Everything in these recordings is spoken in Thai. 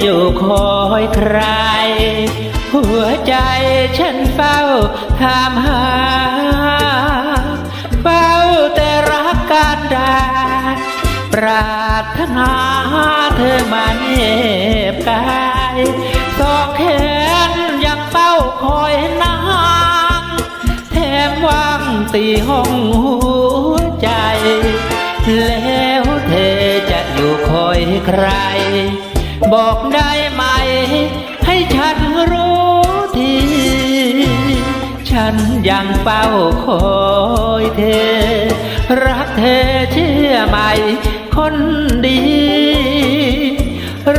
อยู่คอยใคร หัวใจฉันเฝ้าถามหา เฝ้าแต่รักการดาปรารถนาเธอมาเนีบกายสองแขนยังเฝ้าคอยนางแถมว่างตีห้องหัวใจ แล้วเธอจะอยู่คอยใคร บอกได้ไหม ให้ฉันรู้ที ฉันยังเฝ้าคอยเธอ รักเธอเชื่อไหม คนดี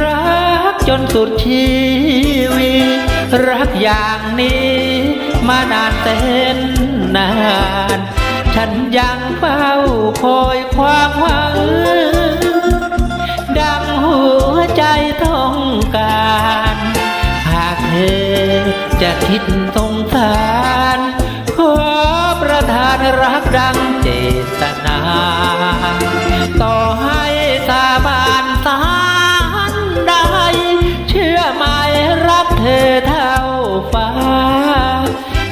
รักจนสุดชีวิตรักอย่างนี้มานานแสนนาน ฉันยังเฝ้าคอยความหวัง วใจต้องการ หากเธอจะคิดสงสาร ขอประทานรักดังเจตนา ต่อให้สาบานสารใดเชื่อไหมรักเธอเท่าฟ้า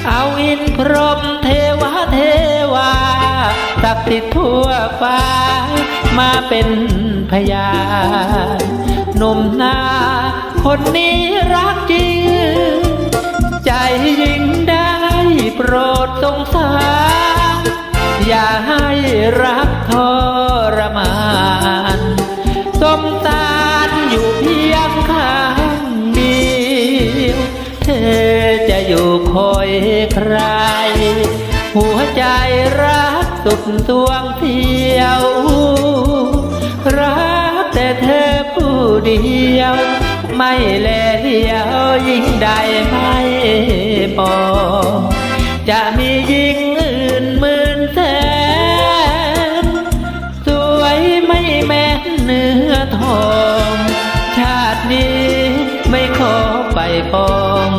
เอาอินพรหมเทวเทวาศักดิ์สิทธิ์ทั่วฟ้ามาเป็น พยานหนุ่มหน้าคนนี้รักจริง ใจยิงได้โปรดสงสาร อย่าให้รักทรมานสมสารอยู่เพียงข้างเดียวเธอจะอยู่คอยใคร หัวใจรักสุดสวงเที่ยว เดียว ไม่แลเดียวยิ่งใดไม่ปองจะมียิ่งอื่นหมื่นแสน สวยไม่แม้เนื้อทอง ชาตินี้ไม่ขอไปปอง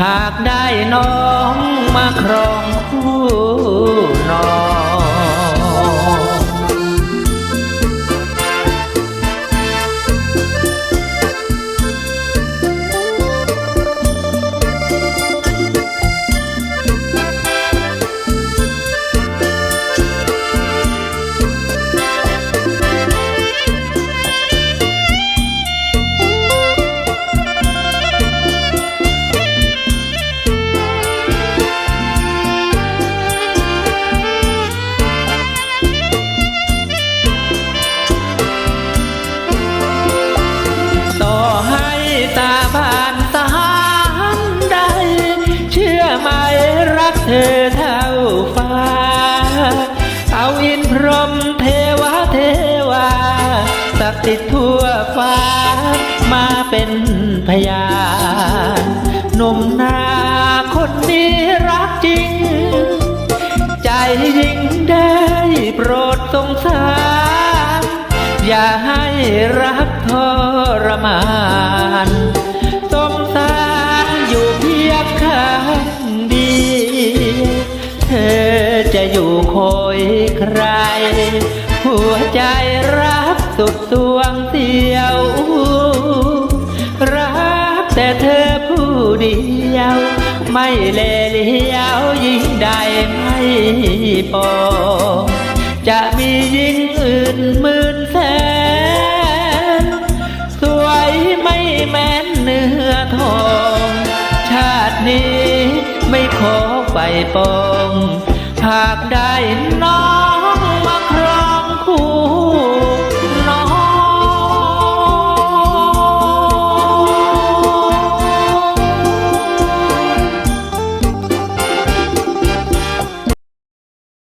หากได้น้องมาครองคู่ รักเธอเท่าฟ้า เอาอินพรหมเทวะเทวาศักดิ์สิดทั่วฟ้า มาเป็นพยานหนุ่มนาคนนี้รักจริง ใจยิ่งได้โปรดสงสาร อย่าให้รักทรมาน ยใคร หัวใจรักสุดสวงเสียว รักแต่เธอผู้เดียว ไม่เลเลียวยิ่งใดไม่ปองจะมียิ่งอื่นหมื่นแสน สวยไม่แม้นเนื้อทอง ชาตินี้ไม่ขอไปปอง หากได้น้อง